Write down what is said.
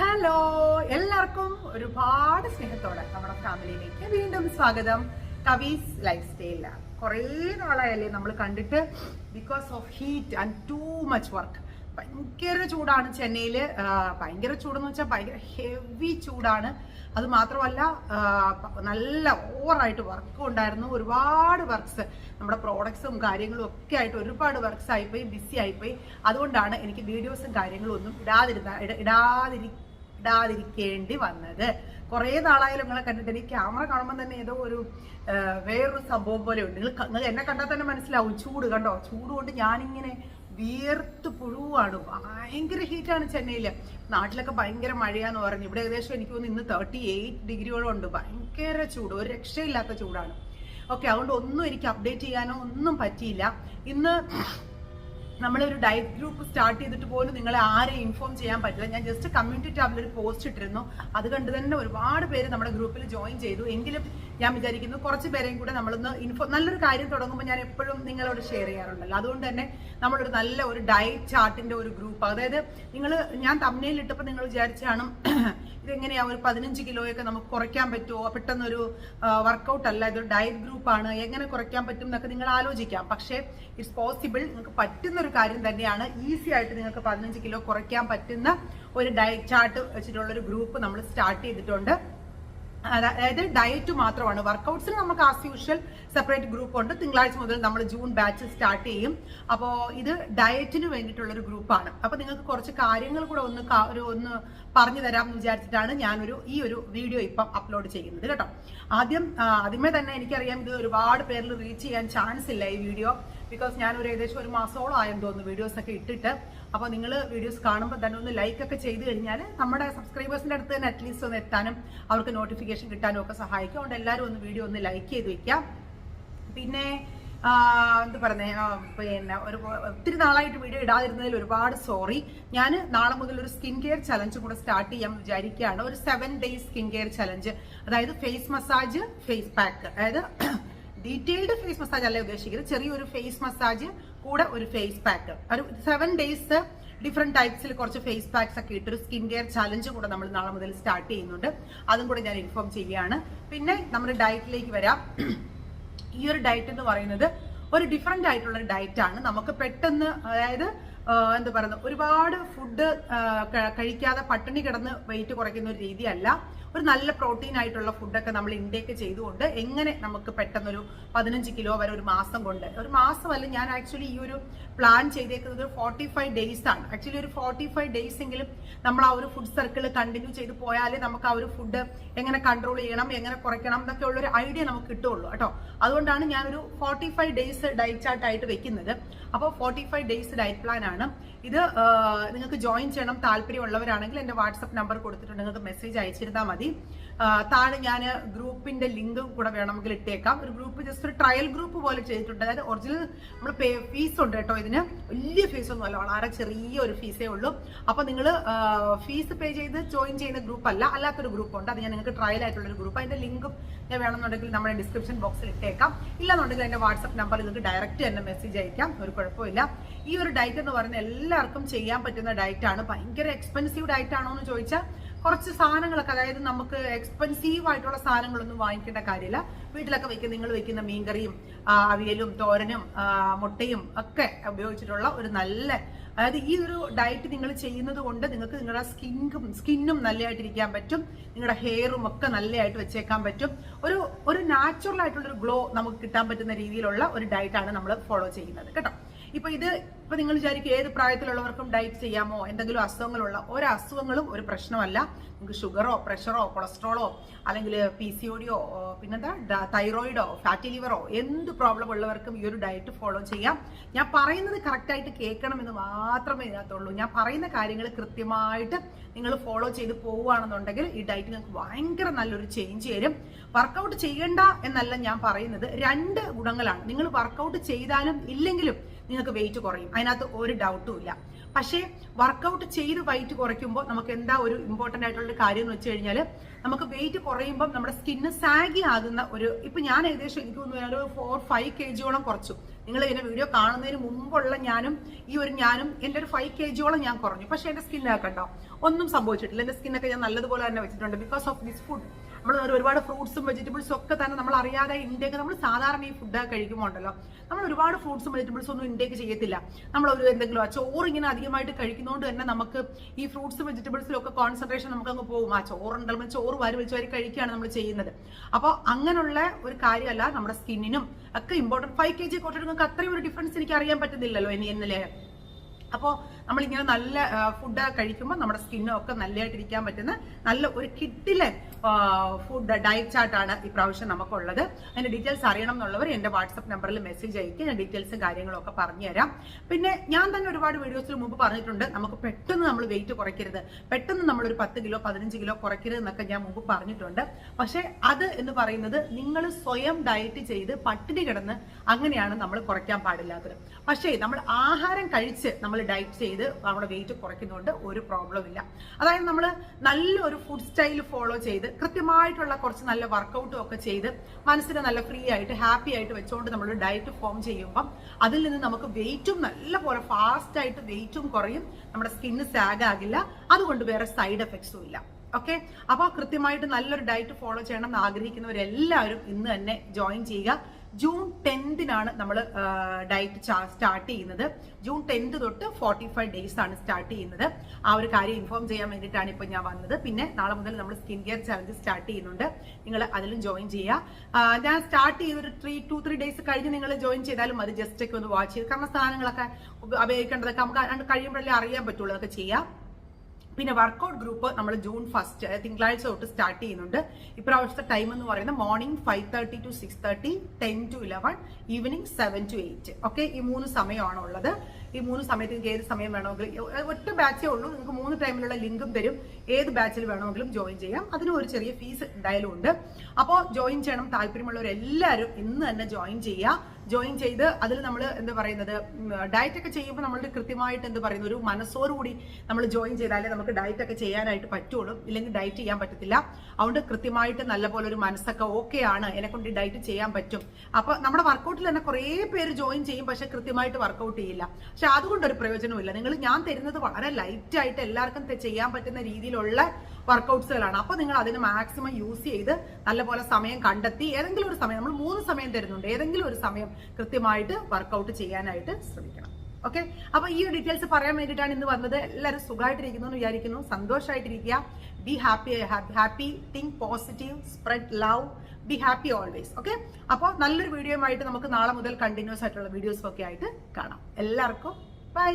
Hello എല്ലാവർക്കും ഒരുപാട് സ്നേഹത്തോടെ നമ്മുടെ ഫാമിലിയിലേക്ക് വീണ്ടും സ്വാഗതം. കവീസ് ലൈഫ് സ്റ്റൈലിൽ കുറേ നാളായല്ലേ നമ്മൾ കണ്ടിട്ട് because of heat and too much work ഭയങ്കര ചൂടാണ് ചെന്നൈയിൽ ഭയങ്കര ചൂടെന്ന് വെച്ചാൽ ഭയങ്കര ഹെവി ചൂടാണ്. അത് മാത്രമല്ല നല്ല ഓവറായിട്ട് വർക്കും ഉണ്ടായിരുന്നു. ഒരുപാട് വർക്ക്സ് നമ്മുടെ പ്രോഡക്ട്സും കാര്യങ്ങളും ഒക്കെ ആയിട്ട് ഒരുപാട് വർക്ക്സ് ആയിപ്പോയി ബിസി ആയിപ്പോയി. അതുകൊണ്ടാണ് എനിക്ക് വീഡിയോസും കാര്യങ്ങളും ഒന്നും ഇടാതിരുന്ന ഇട- ഇടാതിരി ഇടാതിരിക്കേണ്ടി വന്നത്. കുറേ നാളായാലും നിങ്ങളെ കണ്ടിട്ട് ഈ ക്യാമറ കാണുമ്പോൾ തന്നെ ഏതോ ഒരു വേറൊരു സംഭവം പോലെ ഉണ്ട്. നിങ്ങൾ എന്നെ കണ്ടാൽ തന്നെ മനസ്സിലാവും. ചൂട് കണ്ടോ? ചൂട് കൊണ്ട് ഞാനിങ്ങനെ വിയർത്ത് പുഴുവാണ്. ഭയങ്കര ഹീറ്റാണ് ചെന്നൈയിൽ നാട്ടിലൊക്കെ ഭയങ്കര മഴയാന്ന് പറഞ്ഞു. ഇവിടെ ഏകദേശം എനിക്ക് തോന്നുന്നു ഇന്ന് തേർട്ടി എയ്റ്റ് ഡിഗ്രിയോളം ഉണ്ട്. ഭയങ്കര ചൂട്. ഒരു രക്ഷയില്ലാത്ത ചൂടാണ്. ഓക്കെ അതുകൊണ്ട് ഒന്നും എനിക്ക് അപ്ഡേറ്റ് ചെയ്യാനോ ഒന്നും പറ്റിയില്ല. ഇന്ന് നമ്മളൊരു ഡയറ്റ് ഗ്രൂപ്പ് സ്റ്റാർട്ട് ചെയ്തിട്ട് പോലും നിങ്ങളെ ആരെയും ഇൻഫോം ചെയ്യാൻ പറ്റില്ല. ഞാൻ ജസ്റ്റ് കമ്മ്യൂണിറ്റി ടാബിൽ ഒരു പോസ്റ്റ് ഇട്ടിരുന്നു. അത് കണ്ട് തന്നെ ഒരുപാട് പേര് നമ്മുടെ ഗ്രൂപ്പിൽ ജോയിൻ ചെയ്തു. എങ്കിലും ഞാൻ വിചാരിക്കുന്നു കുറച്ച് പേരെയും കൂടെ നമ്മളൊന്ന് ഇൻഫോ നല്ലൊരു കാര്യം തുടങ്ങുമ്പോൾ ഞാൻ എപ്പോഴും നിങ്ങളോട് ഷെയർ ചെയ്യാറുണ്ടല്ലോ. അതുകൊണ്ട് തന്നെ നമ്മളൊരു നല്ല ഒരു ഡയറ്റ് ചാർട്ടിന്റെ ഒരു ഗ്രൂപ്പ് അതായത് നിങ്ങൾ ഞാൻ തമ്മിലിട്ടപ്പോൾ നിങ്ങൾ വിചാരിച്ചാണ് ഇതെങ്ങനെയാ ഒരു പതിനഞ്ച് കിലോയൊക്കെ നമുക്ക് കുറയ്ക്കാൻ പറ്റുമോ പെട്ടെന്നൊരു വർക്കൗട്ട് അല്ല ഇതൊരു ഡയറ്റ് ഗ്രൂപ്പാണ് എങ്ങനെ കുറയ്ക്കാൻ പറ്റും എന്നൊക്കെ നിങ്ങൾ ആലോചിക്കാം. പക്ഷേ ഇറ്റ്സ് പോസിബിൾ നിങ്ങൾക്ക് പറ്റുന്ന ഒരു കാര്യം തന്നെയാണ് ഈസി ആയിട്ട് നിങ്ങൾക്ക് പതിനഞ്ച് കിലോ കുറയ്ക്കാൻ പറ്റുന്ന ഒരു ഡയറ്റ് ചാർട്ട് വെച്ചിട്ടുള്ള ഒരു ഗ്രൂപ്പ് നമ്മൾ സ്റ്റാർട്ട് ചെയ്തിട്ടുണ്ട്. അതായത് ഡയറ്റ് മാത്രമാണ്. വർക്കൗട്ട്സിന് നമുക്ക് ആസ് യൂഷ്വൽ സെപ്പറേറ്റ് ഗ്രൂപ്പ് ഉണ്ട്. തിങ്കളാഴ്ച മുതൽ നമ്മൾ ജൂൺ ബാച്ച് സ്റ്റാർട്ട് ചെയ്യും. അപ്പോൾ ഇത് ഡയറ്റിന് വേണ്ടിയിട്ടുള്ള ഒരു ഗ്രൂപ്പാണ് അപ്പോൾ നിങ്ങൾക്ക് കുറച്ച് കാര്യങ്ങൾ കൂടെ ഒന്ന് ഒരു ഒന്ന് പറഞ്ഞു തരാമെന്ന് വിചാരിച്ചിട്ടാണ് ഞാനൊരു ഈ ഒരു വീഡിയോ ഇപ്പം അപ്ലോഡ് ചെയ്യുന്നത് കേട്ടോ. ആദ്യം ആദ്യമേ തന്നെ എനിക്കറിയാം ഇത് ഒരുപാട് പേരിൽ റീച്ച് ചെയ്യാൻ ചാൻസ് ഇല്ല ഈ വീഡിയോ ബിക്കോസ് ഞാൻ ഒരു ഏകദേശം ഒരു മാസത്തോളം ആയെന്ന് തോന്നുന്നു വീഡിയോസ് ഒക്കെ ഇട്ടിട്ട് അപ്പോൾ നിങ്ങൾ വീഡിയോസ് കാണുമ്പോൾ തന്നെ ഒന്ന് ലൈക്ക് ഒക്കെ ചെയ്ത് കഴിഞ്ഞാൽ നമ്മുടെ സബ്സ്ക്രൈബേഴ്സിന്റെ അടുത്ത് തന്നെ അറ്റ്ലീസ്റ്റ് ഒന്ന് എത്താനും അവർക്ക് നോട്ടിഫിക്കേഷൻ കിട്ടാനും ഒക്കെ സഹായിക്കും. അതുകൊണ്ട് എല്ലാവരും ഒന്ന് വീഡിയോ ഒന്ന് ലൈക്ക് ചെയ്ത് വെക്കാം പിന്നെ എന്ത് പറഞ്ഞേ പിന്നെ ഒരു ഒത്തിരി നാളായിട്ട് വീഡിയോ ഇടാതിരുന്നതിൽ ഒരുപാട് സോറി ഞാൻ നാളെ മുതൽ ഒരു സ്കിൻ കെയർ ചലഞ്ച് കൂടെ സ്റ്റാർട്ട് ചെയ്യാൻ വിചാരിക്കുകയാണ്. ഒരു seven days skin care challenge അതായത് ഫേസ് മസാജ് ഫേസ് പാക്ക് അതായത് ഡീറ്റെയിൽഡ് ഫേസ് മസാജ് അല്ല ഉദ്ദേശിക്കുന്നത്. ചെറിയൊരു ഫേസ് മസാജ് കൂടെ ഒരു ഫേസ് പാക്ക് ഒരു സെവൻ ഡേയ്സ് ഡിഫറെന്റ് ടൈപ്സിൽ കുറച്ച് ഫേസ് പാക്സ് ഒക്കെ ഇട്ടൊരു സ്കിൻ കെയർ ചലഞ്ച് കൂടെ നമ്മൾ നാളെ മുതൽ സ്റ്റാർട്ട് ചെയ്യുന്നുണ്ട്. അതും കൂടെ ഞാൻ ഇൻഫോം ചെയ്യുകയാണ്. പിന്നെ നമ്മുടെ ഡയറ്റിലേക്ക് വരാം. ഈ ഒരു ഡയറ്റ് എന്ന് പറയുന്നത് ഒരു ഡിഫറെന്റ് ആയിട്ടുള്ള ഡയറ്റാണ് നമുക്ക് പെട്ടെന്ന് അതായത് എന്താ പറയുന്നത്? ഒരുപാട് ഫുഡ് കഴിക്കാതെ പട്ടിണി കിടന്ന് വെയിറ്റ് കുറയ്ക്കുന്ന ഒരു രീതിയല്ല. ഒരു നല്ല പ്രോട്ടീൻ ആയിട്ടുള്ള ഫുഡൊക്കെ നമ്മൾ ഇൻടേക്ക് ചെയ്തുകൊണ്ട് എങ്ങനെ നമുക്ക് പെട്ടെന്നൊരു പതിനഞ്ച് കിലോ വരെ ഒരു മാസം കൊണ്ട് ഒരു മാസമല്ല ഞാൻ ആക്ച്വലി ഈ ഒരു പ്ലാൻ ചെയ്തേക്കുന്നത് ഒരു ഫോർട്ടി ഫൈവ് ഡേയ്സ് ആണ്. ആക്ച്വലി ഒരു ഫോർട്ടി ഫൈവ് ഡേയ്സ് എങ്കിലും നമ്മൾ ആ ഒരു ഫുഡ് സർക്കിൾ കണ്ടിന്യൂ ചെയ്ത് പോയാലേ നമുക്ക് ആ ഒരു ഫുഡ് എങ്ങനെ കൺട്രോൾ ചെയ്യണം എങ്ങനെ കുറയ്ക്കണം എന്നൊക്കെ ഉള്ള ഒരു ഐഡിയ നമുക്ക് കിട്ടുള്ളൂ കേട്ടോ. അതുകൊണ്ടാണ് ഞാനൊരു ഫോർട്ടി ഫൈവ് ഡേയ്സ് ഡയറ്റ് ചാർട്ടായിട്ട് വെക്കുന്നത്. അപ്പോൾ forty five days diet plan ആണ്. ഇത് നിങ്ങൾക്ക് ജോയിൻ ചെയ്യണം താല്പര്യമുള്ളവരാണെങ്കിൽ എന്റെ വാട്സപ്പ് നമ്പർ കൊടുത്തിട്ടുണ്ട് നിങ്ങൾക്ക് മെസ്സേജ് അയച്ചിരുന്നാൽ മതി. താഴെ ഞാൻ ഗ്രൂപ്പിന്റെ ലിങ്ക് കൂടെ വേണമെങ്കിൽ ഇട്ടേക്കാം. ഒരു ഗ്രൂപ്പ് ജസ്റ്റ് ഒരു ട്രയൽ ഗ്രൂപ്പ് പോലെ ചെയ്തിട്ടുണ്ട്. അതായത് ഒറിജിനൽ നമ്മൾ ഫീസ് ഉണ്ട് കേട്ടോ ഇതിന്. വലിയ ഫീസ് ഒന്നും അല്ല വളരെ ചെറിയ ഒരു ഫീസേ ഉള്ളൂ. അപ്പോൾ നിങ്ങൾ ഫീസ് പേ ചെയ്ത് ജോയിൻ ചെയ്യുന്ന ഗ്രൂപ്പ് അല്ല അല്ലാത്തൊരു ഗ്രൂപ്പ് ഉണ്ട്. അത് ഞാൻ നിങ്ങൾക്ക് ട്രയൽ ആയിട്ടുള്ള ഒരു ഗ്രൂപ്പ് അതിന്റെ ലിങ്കും ഞാൻ വേണമെന്നുണ്ടെങ്കിൽ നമ്മുടെ ഡിസ്ക്രിപ്ഷൻ ബോക്സിൽ ഇട്ടേക്കാം. ഇല്ലാന്നുണ്ടെങ്കിൽ എന്റെ വാട്സപ്പ് നമ്പർ നിങ്ങൾക്ക് ഡയറക്റ്റ് തന്നെ മെസ്സേജ് അയക്കാം. ഒരു കുഴപ്പമില്ല. ഈ ഒരു ഡയറ്റ് എന്ന് പറയുന്നത് എല്ലാവർക്കും ചെയ്യാൻ പറ്റുന്ന ഡയറ്റ് ആണ്. ഭയങ്കര എക്സ്പെൻസീവ് ഡയറ്റ് ആണോ എന്ന് ചോദിച്ചാൽ കുറച്ച് സാധനങ്ങളൊക്കെ അതായത് നമുക്ക് എക്സ്പെൻസീവ് ആയിട്ടുള്ള സാധനങ്ങളൊന്നും വാങ്ങിക്കേണ്ട കാര്യമില്ല. വീട്ടിലൊക്കെ വെക്കുന്ന നിങ്ങൾ വെക്കുന്ന മീൻകറിയും അവിയലും തോരനും മുട്ടയും ഒക്കെ ഉപയോഗിച്ചിട്ടുള്ള ഒരു നല്ല അതായത് ഈ ഒരു ഡയറ്റ് നിങ്ങൾ ചെയ്യുന്നത് കൊണ്ട് നിങ്ങൾക്ക് നിങ്ങളുടെ സ്കിന്നും സ്കിന്നും നല്ലതായിട്ടിരിക്കാൻ പറ്റും. നിങ്ങളുടെ ഹെയറും ഒക്കെ നല്ലതായിട്ട് വെച്ചേക്കാൻ പറ്റും. ഒരു ഒരു നാച്ചുറൽ ആയിട്ടുള്ള ഒരു ഗ്ലോ നമുക്ക് കിട്ടാൻ പറ്റുന്ന രീതിയിലുള്ള ഒരു ഡയറ്റാണ് നമ്മൾ ഫോളോ ചെയ്യുന്നത്. കേട്ടോ? ഇപ്പൊ ഇത് ഇപ്പൊ നിങ്ങൾ വിചാരിക്കും ഏത് പ്രായത്തിലുള്ളവർക്കും ഡയറ്റ് ചെയ്യാമോ? എന്തെങ്കിലും അസുഖങ്ങളുള്ള ഒരു അസുഖങ്ങളും ഒരു പ്രശ്നമല്ല. നിങ്ങൾക്ക് ഷുഗറോ പ്രഷറോ കൊളസ്ട്രോളോ അല്ലെങ്കിൽ പി സി ഒഡിയോ പിന്നെന്താ തൈറോയിഡോ ഫാറ്റി ലിവറോ എന്ത് പ്രോബ്ലം ഉള്ളവർക്കും ഈ ഒരു ഡയറ്റ് ഫോളോ ചെയ്യാം. ഞാൻ പറയുന്നത് കറക്റ്റായിട്ട് കേൾക്കണമെന്ന് മാത്രമേ ഇതിനകത്തുള്ളൂ. ഞാൻ പറയുന്ന കാര്യങ്ങൾ കൃത്യമായിട്ട് നിങ്ങൾ ഫോളോ ചെയ്ത് പോവുകയാണെന്നുണ്ടെങ്കിൽ ഈ ഡയറ്റ് നിങ്ങൾക്ക് ഭയങ്കര നല്ലൊരു ചേഞ്ച് തരും. വർക്കൗട്ട് ചെയ്യണ്ട എന്നല്ല ഞാൻ പറയുന്നത്. രണ്ട് ഗുണങ്ങളാണ്. നിങ്ങൾ വർക്കൗട്ട് ചെയ്താലും ഇല്ലെങ്കിലും നിങ്ങൾക്ക് വെയിറ്റ് കുറയും. അതിനകത്ത് ഒരു ഡൗട്ടും ഇല്ല. പക്ഷേ വർക്കൗട്ട് ചെയ്ത് വെയിറ്റ് കുറയ്ക്കുമ്പോൾ നമുക്ക് എന്താ ഒരു ഇമ്പോർട്ടന്റ് ആയിട്ടുള്ള കാര്യം എന്ന് വെച്ച് കഴിഞ്ഞാൽ നമുക്ക് വെയിറ്റ് കുറയുമ്പോൾ നമ്മുടെ സ്കിന്ന് സാഗി ആകുന്ന ഒരു ഇപ്പൊ ഞാൻ ഏകദേശം എനിക്ക് തോന്നുന്നു ഒരു ഫോർ ഫൈവ് കെ ജിയോളം കുറച്ചു. നിങ്ങൾ ഇതിന്റെ വീഡിയോ കാണുന്നതിന് മുമ്പുള്ള ഞാനും ഈ ഒരു ഞാനും എന്റെ ഒരു ഫൈവ് കെ ജിയോളം ഞാൻ കുറഞ്ഞു. പക്ഷേ എന്റെ സ്കിന്നൊക്കെ ഉണ്ടോ ഒന്നും സംഭവിച്ചിട്ടില്ല. എന്റെ സ്കിന്നൊക്കെ ഞാൻ നല്ലതുപോലെ തന്നെ വെച്ചിട്ടുണ്ട് ബിക്കോസ് ഓഫ് ദിസ് ഫുഡ് നമ്മൾ ഒരുപാട് ഫ്രൂട്ട്സും വെജിറ്റബിൾസും ഒക്കെ തന്നെ നമ്മൾ അറിയാതെ ഇൻടേക്ക് നമ്മൾ സാധാരണ ഈ ഫുഡ് കഴിക്കുമ്പോൾ ഉണ്ടല്ലോ നമ്മൾ ഒരുപാട് ഫ്രൂട്ട്സും വെജിറ്റബിൾസും ഒന്നും ഇൻടേക്ക് ചെയ്യത്തില്ല. നമ്മൾ ഒരു എന്തെങ്കിലും ചോറ് ഇങ്ങനെ അധികമായിട്ട് കഴിക്കുന്നതുകൊണ്ട് തന്നെ നമുക്ക് ഈ ഫ്രൂട്ട്സും വെജിറ്റബിൾസിലും ഒക്കെ കോൺസെൻട്രേഷൻ നമുക്ക് അങ്ങ് പോകും ആ ചോറുണ്ടല്ലോ ചോറ് വാരി വെച്ച് വാരി കഴിക്കുകയാണ് നമ്മൾ ചെയ്യുന്നത്. അപ്പോൾ അങ്ങനെയുള്ള ഒരു കാര്യമല്ല നമ്മുടെ സ്കിന്നിനും ഒക്കെ ഇമ്പോർട്ടന്റ് ഫൈവ് കെ ജി കുറച്ചെടുങ്ങൾക്ക് അത്രയും ഒരു ഡിഫറൻസ് എനിക്ക് അറിയാൻ പറ്റുന്നില്ലല്ലോ ഇനി എന്നല്ലേ അപ്പോൾ നമ്മളിങ്ങനെ നല്ല ഫുഡ് കഴിക്കുമ്പോൾ നമ്മുടെ സ്കിന്നും ഒക്കെ നല്ലതായിട്ടിരിക്കാൻ പറ്റുന്ന നല്ല ഒരു കിഡിലൻ ഫുഡ് ഡയറ്റ് ചാർട്ടാണ് ഇപ്രാവശ്യം നമുക്കുള്ളത്. അതിന്റെ ഡീറ്റെയിൽസ് അറിയണം എന്നുള്ളവർ എന്റെ വാട്സപ്പ് നമ്പറിൽ മെസ്സേജ് അയക്കുക ഞാൻ ഡീറ്റെയിൽസും കാര്യങ്ങളും ഒക്കെ പറഞ്ഞുതരാം. പിന്നെ ഞാൻ തന്നെ ഒരുപാട് വീഡിയോസിൽ മുമ്പ് പറഞ്ഞിട്ടുണ്ട് നമുക്ക് പെട്ടെന്ന് നമ്മൾ വെയിറ്റ് കുറയ്ക്കരുത്. പെട്ടെന്ന് നമ്മൾ ഒരു പത്ത് കിലോ പതിനഞ്ച് കിലോ കുറയ്ക്കരുത് എന്നൊക്കെ ഞാൻ മുമ്പ് പറഞ്ഞിട്ടുണ്ട്. പക്ഷേ അത് എന്ന് പറയുന്നത് നിങ്ങൾ സ്വയം ഡയറ്റ് ചെയ്ത് പട്ടിണി കിടന്ന് അങ്ങനെയാണ് നമ്മൾ കുറയ്ക്കാൻ പാടില്ലാത്തത്. പക്ഷേ നമ്മൾ ആഹാരം കഴിച്ച് നമ്മൾ ഡയറ്റ് ചെയ്ത് നമ്മുടെ വെയിറ്റ് കുറയ്ക്കുന്നതുകൊണ്ട് ഒരു പ്രോബ്ലം ഇല്ല. അതായത് നമ്മൾ നല്ലൊരു ഫുഡ് സ്റ്റൈൽ ഫോളോ ചെയ്ത് കൃത്യമായിട്ടുള്ള കുറച്ച് നല്ല വർക്കൗട്ടും ഒക്കെ ചെയ്ത് മനസ്സിനെ നല്ല ഫ്രീ ആയിട്ട് ഹാപ്പി ആയിട്ട് വെച്ചുകൊണ്ട് നമ്മൾ ഡയറ്റ് ഫോം ചെയ്യുമ്പം അതിൽ നിന്ന് നമുക്ക് വെയിറ്റും നല്ല പോലെ ഫാസ്റ്റ് ആയിട്ട് വെയിറ്റും കുറയും. നമ്മുടെ സ്കിന്ന് സാഗ് ആകില്ല. അതുകൊണ്ട് വേറെ സൈഡ് എഫക്ട്സും ഇല്ല. ഓക്കെ അപ്പോൾ കൃത്യമായിട്ട് നല്ലൊരു ഡയറ്റ് ഫോളോ ചെയ്യണം എന്ന് ആഗ്രഹിക്കുന്നവരെല്ലാവരും ഇന്ന് തന്നെ ജോയിൻ ചെയ്യുക. ജൂൺ ടെൻത്തിനാണ് നമ്മൾ ഡയറ്റ് സ്റ്റാർട്ട് ചെയ്യുന്നത്. ജൂൺ ടെൻത്ത് തൊട്ട് ഫോർട്ടി ഫൈവ് ഡേയ്സ് ആണ് സ്റ്റാർട്ട് ചെയ്യുന്നത്. ആ ഒരു കാര്യം ഇൻഫോം ചെയ്യാൻ വേണ്ടിയിട്ടാണ് ഇപ്പോൾ ഞാൻ വന്നത്. പിന്നെ നാളെ മുതൽ നമ്മൾ സ്കിൻ കെയർ ചലഞ്ച് സ്റ്റാർട്ട് ചെയ്യുന്നുണ്ട്. നിങ്ങൾ അതിലും ജോയിൻ ചെയ്യുക ഞാൻ സ്റ്റാർട്ട് ചെയ്തൊരു ത്രീ ടു ത്രീ ഡേയ്സ് കഴിഞ്ഞ് നിങ്ങൾ ജോയിൻ ചെയ്താലും മതി. ജസ്റ്റ് ഒക്കെ ഒന്ന് വാച്ച് ചെയ്ത്. കാരണം സാധനങ്ങളൊക്കെ ഉപയോഗിക്കേണ്ടതൊക്കെ നമുക്ക് കഴിയുമ്പോഴല്ലേ അറിയാൻ പറ്റുള്ളൂ. അതൊക്കെ ചെയ്യാം. പിന്നെ വർക്കൗട്ട് ഗ്രൂപ്പ് നമ്മൾ ജൂൺ ഫസ്റ്റ് തിങ്കളാഴ്ച തൊട്ട് സ്റ്റാർട്ട് ചെയ്യുന്നുണ്ട്. ഇപ്രാവശ്യത്തെ ടൈം എന്ന് പറയുന്നത് morning five thirty to six thirty ten to eleven evening seven to eight okay ഈ മൂന്ന് സമയമാണ് ഉള്ളത്. ഈ മൂന്ന് സമയത്ത് നിങ്ങൾക്ക് ഏത് സമയം വേണമെങ്കിലും ഒറ്റ ബാച്ചേ ഉള്ളൂ. നിങ്ങൾക്ക് മൂന്ന് ടൈമിലുള്ള ലിങ്കും തരും. ഏത് ബാച്ചിൽ വേണമെങ്കിലും ജോയിൻ ചെയ്യാം. അതിന് ഒരു ചെറിയ ഫീസ് എന്തായാലും ഉണ്ട്. അപ്പോൾ ജോയിൻ ചെയ്യണം. താല്പര്യമുള്ളവരെല്ലാവരും ഇന്ന് തന്നെ ജോയിൻ ചെയ്യുക. ജോയിൻ ചെയ്ത് അതിൽ നമ്മൾ എന്താ പറയുന്നത് ഡയറ്റ് ഒക്കെ ചെയ്യുമ്പോൾ നമ്മൾ കൃത്യമായിട്ട് എന്ത് പറയുന്നത് ഒരു മനസ്സോടുകൂടി നമ്മൾ ജോയിൻ ചെയ്താലേ നമുക്ക് ഡയറ്റ് ഒക്കെ ചെയ്യാനായിട്ട് പറ്റുള്ളൂ. ഇല്ലെങ്കിൽ ഡയറ്റ് ചെയ്യാൻ പറ്റത്തില്ല. അതുകൊണ്ട് കൃത്യമായിട്ട് നല്ലപോലെ ഒരു മനസ്സൊക്കെ ഓക്കെ ആണ്. എന്നെ കൊണ്ട് ഡയറ്റ് ചെയ്യാൻ പറ്റും. അപ്പൊ നമ്മുടെ വർക്കൗട്ടിൽ തന്നെ കുറേ പേര് ജോയിൻ ചെയ്യും പക്ഷെ കൃത്യമായിട്ട് വർക്കൗട്ട് ചെയ്യില്ല. പക്ഷെ അതുകൊണ്ടൊരു പ്രയോജനമില്ല നിങ്ങൾ ഞാൻ തരുന്നത് വളരെ ലൈറ്റ് ആയിട്ട് എല്ലാവർക്കും ചെയ്യാൻ പറ്റുന്ന രീതിയിലുള്ള വർക്കൗട്ട്സുകളാണ് അപ്പോൾ നിങ്ങൾ അതിന് മാക്സിമം യൂസ് ചെയ്ത് നല്ലപോലെ സമയം കണ്ടെത്തി ഏതെങ്കിലും ഒരു സമയം നമ്മൾ മൂന്ന് സമയം തരുന്നുണ്ട്. ഏതെങ്കിലും ഒരു സമയം കൃത്യമായിട്ട് വർക്കൗട്ട് ചെയ്യാനായിട്ട് ശ്രമിക്കണം. ഓക്കെ അപ്പൊ ഈ ഒരു ഡീറ്റെയിൽസ് പറയാൻ വേണ്ടിയിട്ടാണ് ഇന്ന് വന്നത്. എല്ലാവരും സുഖമായിട്ടിരിക്കുന്നു എന്ന് വിചാരിക്കുന്നു. സന്തോഷമായിട്ടിരിക്കുക. Be happy happy think positive spread love be happy always okay അപ്പോൾ നല്ലൊരു വീഡിയോ ആയിട്ട് നമുക്ക് നാളെ മുതൽ കണ്ടിന്യൂസ് ആയിട്ടുള്ള വീഡിയോസ് ഒക്കെ ആയിട്ട് കാണാം. എല്ലാവർക്കും ബൈ